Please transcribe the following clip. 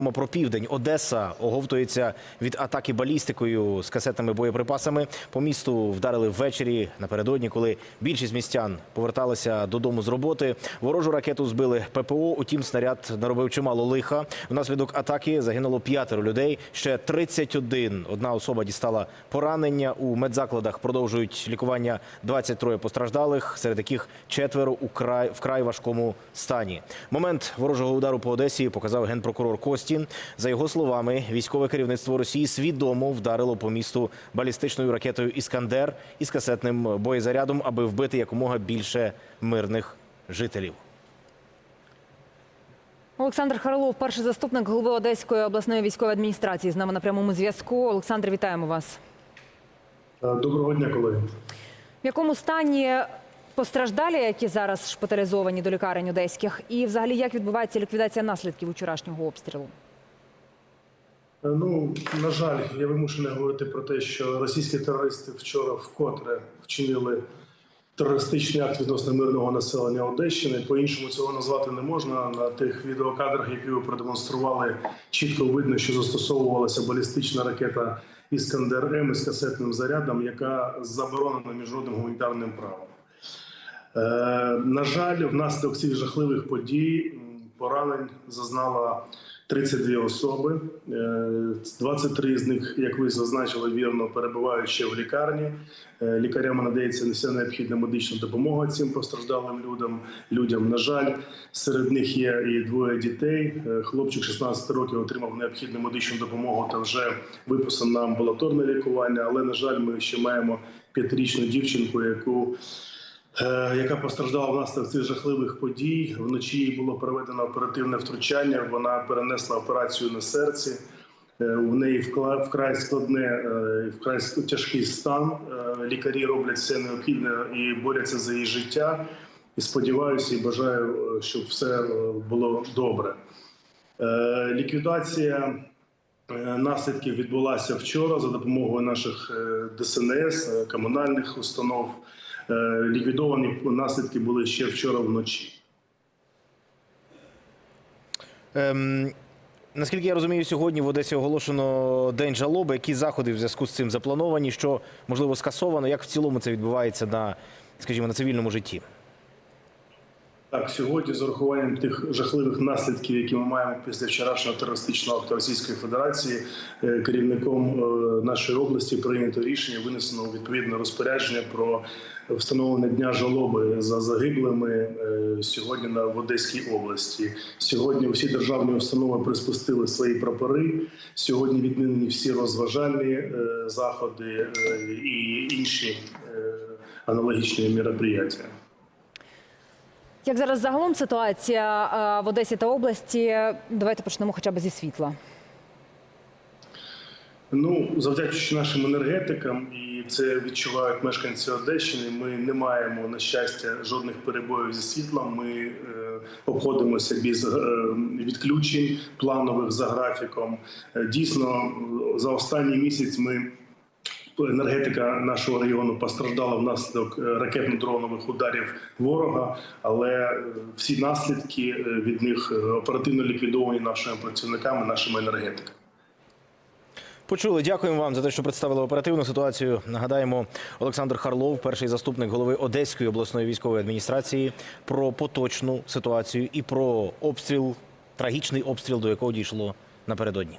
Про південь Одеса оговтується від атаки балістикою з касетними боєприпасами. По місту вдарили ввечері напередодні, коли більшість містян поверталися додому з роботи. Ворожу ракету збили ППО. Утім, снаряд наробив чимало лиха. Внаслідок атаки загинуло п'ятеро людей. Ще 31. Одна особа дістала поранення. У медзакладах продовжують лікування 23 постраждалих, серед яких четверо у край вкрай важкому стані. Момент ворожого удару по Одесі показав генпрокурор Костін. За його словами, військове керівництво Росії свідомо вдарило по місту балістичною ракетою Іскандер із касетним боєзарядом, аби вбити якомога більше мирних жителів. Олександр Харлов, перший заступник голови Одеської обласної військової адміністрації, з нами на прямому зв'язку. Олександр, вітаємо вас. Доброго дня, колеги. В якому стані постраждалі, які зараз шпиталізовані до лікарень одеських, і взагалі як відбувається ліквідація наслідків вчорашнього обстрілу? Е, Ну, на жаль, я вимушений говорити про те, що російські терористи вчора вкотре вчинили терористичний акт відносно мирного населення Одещини. По-іншому цього назвати не можна. На тих відеокадрах, які ви продемонстрували, чітко видно, що застосовувалася балістична ракета Іскандер М із касетним зарядом, яка заборонена міжнародним гуманітарним правом. Е, на жаль, внаслідок цих жахливих подій поранень зазнала 32 особи. Е, 23 з них, як ви зазначили, вірно перебувають ще в лікарні. Е, Лікарям надається не вся необхідна медична допомога цим постраждалим людям. Людям, на жаль, серед них є і двоє дітей. Е, Хлопчик 16 років отримав необхідну медичну допомогу та вже виписаний на амбулаторне лікування. Але на жаль, ми ще маємо п'ятирічну дівчинку, яку Е, яка постраждала внаслідок цих жахливих подій. Вночі було проведено оперативне втручання. Вона перенесла операцію на серці. Е, У неї вкрай складне, е, вкрай тяжкий стан. Е, Лікарі роблять все необхідне і борються за її життя. І сподіваюся, і бажаю, е, щоб все е, було добре. Е, Ліквідація е, наслідків відбулася вчора за допомогою наших е, ДСНС, е, комунальних установ. Е, Ліквідовані наслідки були ще вчора вночі. Ем, наскільки я розумію, сьогодні в Одесі оголошено день жалоби. Які заходи в зв'язку з цим заплановані? Що можливо скасовано? Як в цілому це відбувається на, скажімо, на цивільному житті? Так, сьогодні з урахуванням тих жахливих наслідків, які ми маємо після вчорашнього терористичного акту Російської Федерації, е, керівником е, нашої області прийнято рішення, винесено відповідне розпорядження про встановлення дня жалоби за загиблими е, сьогодні на в Одеській області. Сьогодні всі державні установи приспустили свої прапори. Сьогодні відмінені всі розважальні заходи і інші аналогічні мероприятия. Як зараз загалом ситуація е, в Одесі та області? Давайте почнемо хоча б зі світла. Ну, завдячуючи нашим енергетикам, і це відчувають мешканці Одещини. Ми не маємо на щастя жодних перебоїв зі світлом. Ми е, обходимося без е, відключень планових за графіком. Е, дійсно, за останній місяць ми. Енергетика нашого району постраждала внаслідок е, ракетно-дронових ударів ворога, але е, всі наслідки е, від них оперативно ліквідовані нашими працівниками, нашими енергетиками. Почули. Дякуємо вам за те, що представили оперативну ситуацію. Нагадаємо, Олександр Харлов, перший заступник голови Одеської обласної військової адміністрації, про поточну ситуацію і про обстріл, трагічний обстріл, до якого дійшло напередодні.